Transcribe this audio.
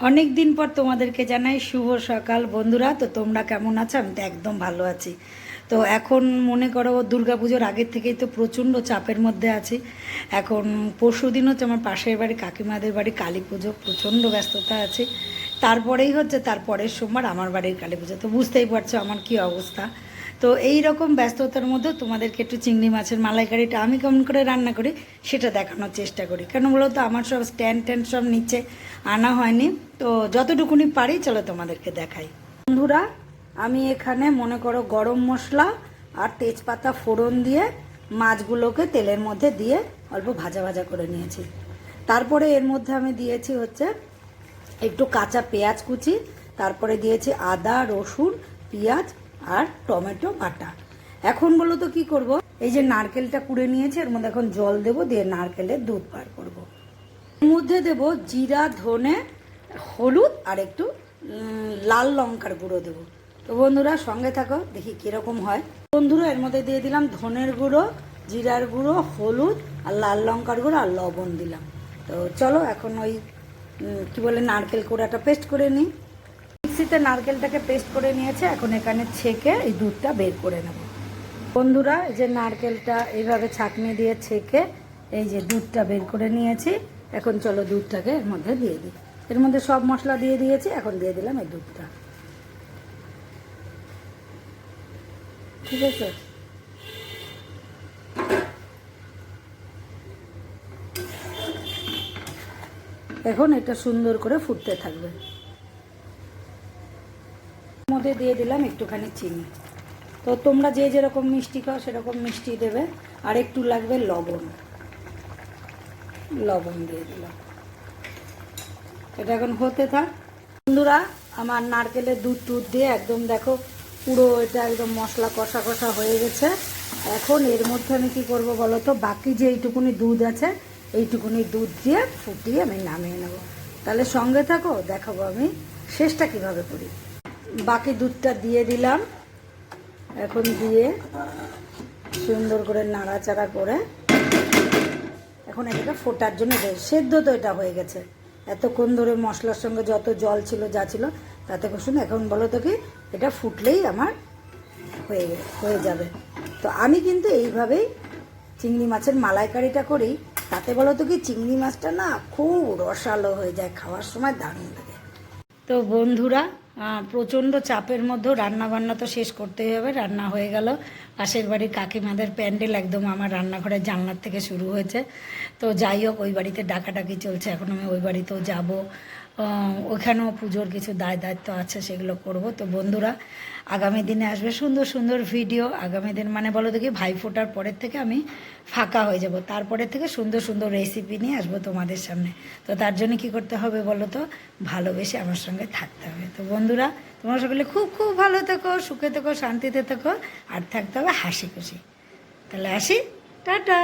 অনেক দিন পর তোমাদেরকে জানাই শুভ সকাল। বন্ধুরা, তো তোমরা কেমন আছো? আমি তো একদম ভালো আছি। তো এখন মনে করো দুর্গাপুজোর আগের থেকেই তো প্রচণ্ড চাপের মধ্যে আছি। এখন পরশু দিন হচ্ছে আমার পাশের বাড়ি, কাকিমাদের বাড়ি কালী পুজো, প্রচণ্ড ব্যস্ততা আছে। তারপরেই হচ্ছে তারপরের সোমবার আমার বাড়ির কালী পুজো। তো বুঝতেই পারছ আমার কি অবস্থা। তো এই রকম ব্যস্ততার মধ্যে তোমাদেরকে একটু চিংড়ি মাছের মালাইকারিটা আমি কেমন করে রান্না করি সেটা দেখানোর চেষ্টা করি। কেন বলো তো, আমার সব স্ট্যান্ড ট্যান্ড সব নিচে আনা হয়নি। তো যতটুকুনি পারি চলো তোমাদেরকে দেখাই। বন্ধুরা, আমি এখানে মনে করো গরম মশলা আর তেজপাতা ফোড়ন দিয়ে মাছগুলোকে তেলের মধ্যে দিয়ে অল্প ভাজা ভাজা করে নিয়েছি। তারপরে এর মধ্যে আমি দিয়েছি হচ্ছে একটু কাঁচা পেঁয়াজ কুচি, তারপরে দিয়েছি আদা, রসুন, পেঁয়াজ আর টমেটো, বাটা। এখন বলো তো কি করব? এই যে নারকেলটা কুড়ে নিয়েছে, এর মধ্যে এখন জল দেবো, দিয়ে নারকেলের দুধ বার করব। এর মধ্যে দেব জিরা, ধনে, হলুদ আর একটু লাল লঙ্কার গুঁড়ো দেবো। তো বন্ধুরা, সঙ্গে থাকো, দেখি কীরকম হয়। বন্ধুরা, এর মধ্যে দিয়ে দিলাম ধনের গুঁড়ো, জিরার গুঁড়ো, হলুদ আর লাল লঙ্কার গুঁড়ো আর লবণ দিলাম। তো চলো, এখন ওই কি বলে, নারকেল কোড়াটা পেস্ট করে নিই। মিক্সিতে নারকেলটাকে পেস্ট করে নিয়েছে, এখন এখানে ছেঁকে এই দুধটা বের করে নেব। বন্ধুরা যে নারকেলটা এইভাবে ছাঁকনি দিয়ে ছেঁকে এই যে দুধটা বের করে নিয়েছি, এখন চলো দুধটাকে এর মধ্যে দিয়ে দিই। এর মধ্যে সব মশলা দিয়ে দিয়েছি, এখন দিয়ে দিলাম এই দুধটা। ঠিক আছে? এখন এটা সুন্দর করে ফুটতে থাকবে। মধ্যে দিয়ে দিলাম একটুখানি চিনি। তো তোমরা যে যেরকম মিষ্টি খাও সেরকম মিষ্টি দেবে। আর একটু লাগবে লবণ। লবণ দিয়ে দিলাম। এটা এখন হতে থাক। বন্ধুরা, আমার নারকেলের দুধ টুধ দিয়ে একদম দেখো পুরো এটা একদম মশলা কষা কষা হয়ে গেছে। এখন এর মধ্যে আমি কি করব বলো তো? বাকি যে এইটুকুনি দুধ আছে, এইটুকুনি দুধ দিয়ে ফুটিয়ে আমি নামিয়ে নেব। তাহলে সঙ্গে থাকো, দেখাবো আমি শেষটা কীভাবে করি। বাকি দুধটা দিয়ে দিলাম। এখন দিয়ে সুন্দর করে নাড়াচাড়া করে এখন এটাকে ফোটার জন্য সেদ্ধ তো এটা হয়ে গেছে। এতক্ষণ ধরে মশলার সঙ্গে যত জল ছিল, যা ছিল, তাতে কুসুম এখন বলো তো কি, এটা ফুটলেই আমার হয়ে হয়ে যাবে। তো আমি কিন্তু এইভাবেই চিংড়ি মাছের মালাইকারিটা করি। তাতে বলো তো কি, চিংড়ি মাছটা না খুব রসালো হয়ে যায়, খাওয়ার সময় দারুণ লাগে। তো বন্ধুরা প্রচণ্ড চাপের মধ্যেও রান্না বান্না তো শেষ করতেই হবে। রান্না হয়ে গেল। পাশের বাড়ির কাকিমাদের প্যান্ডেল একদম আমার রান্নাঘরের জানলার থেকে শুরু হয়েছে। তো যাই হোক, ওই বাড়িতে ডাকাডাকি চলছে। এখন আমি ওই বাড়িতেও যাব। ওখানেও পুজোর কিছু দায় দায়িত্ব আছে, সেগুলো করব। তো বন্ধুরা, আগামী দিনে আসবে সুন্দর সুন্দর ভিডিও আগামী দিন মানে বলো দেখি ভাই ফোটার পরের থেকে আমি ফাঁকা হয়ে যাব। তারপরে থেকে সুন্দর সুন্দর রেসিপি নিয়ে আসব তোমাদের সামনে। তো তার জন্য কি করতে হবে বলো তো? ভালোবেসে আমার সঙ্গে থাকতে হবে। তো বন্ধুরা, তোমরা সকলে খুব খুব ভালো থেকো, সুখে থেকো, শান্তিতে থেকো, আর থাকতে হবে হাসি খুশি। তাহলে আসি। টাটা!